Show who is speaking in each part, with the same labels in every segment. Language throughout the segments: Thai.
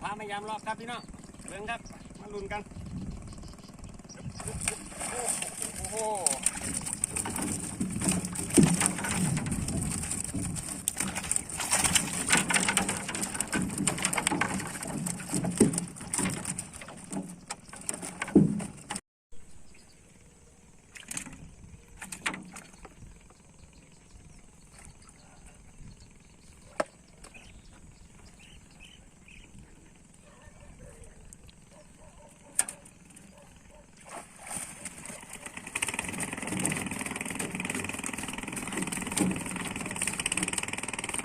Speaker 1: พามายามรอบครับพี่น้องเรื่องครับมาลุ้นกันโอ้โห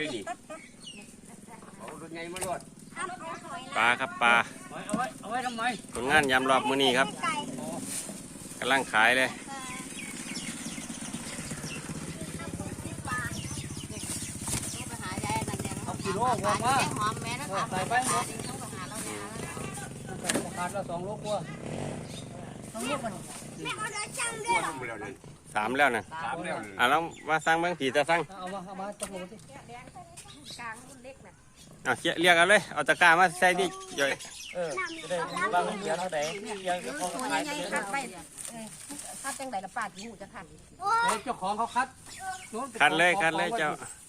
Speaker 1: ดูดิเอารุ่นไงมาลวด
Speaker 2: ปลาครับปลา
Speaker 1: เอาไว้เอาไว้เอาไว้ทำไม
Speaker 2: ผลงานยามรอบมื้อนี้ครับกำลังขายเลย
Speaker 1: เอากิโลกว่ามา
Speaker 3: หอมแม่นะคะ
Speaker 1: ใส่ไปหมด
Speaker 3: ต้องหาเรา เนี่ย
Speaker 1: ขาดละสองโลกว่า
Speaker 3: ต้องเรียกมัน
Speaker 2: สามแล้วนะ
Speaker 1: สามแล้ว
Speaker 2: อะลองมาสั่งเบิ่งผีจะสั่ง
Speaker 1: เอามาเอามาตกลงสิ
Speaker 3: กลางรุ่นเล็กน่ะ
Speaker 2: อะเขียเรียกเอาเลยเอาตะกร้ามาใส่ดิย่อย
Speaker 1: เออจะได้บางเขียนเท่าไหร่เขียน
Speaker 3: ตัว
Speaker 1: เขา
Speaker 3: ให
Speaker 1: ขาย
Speaker 3: ญ่
Speaker 1: ไป
Speaker 3: ๆคัดไปเออคัดจังไดละปาดหูจะขัน
Speaker 1: เจ้าของเขาคัด
Speaker 2: คัดเลยคัดเลยเจ้า
Speaker 1: เ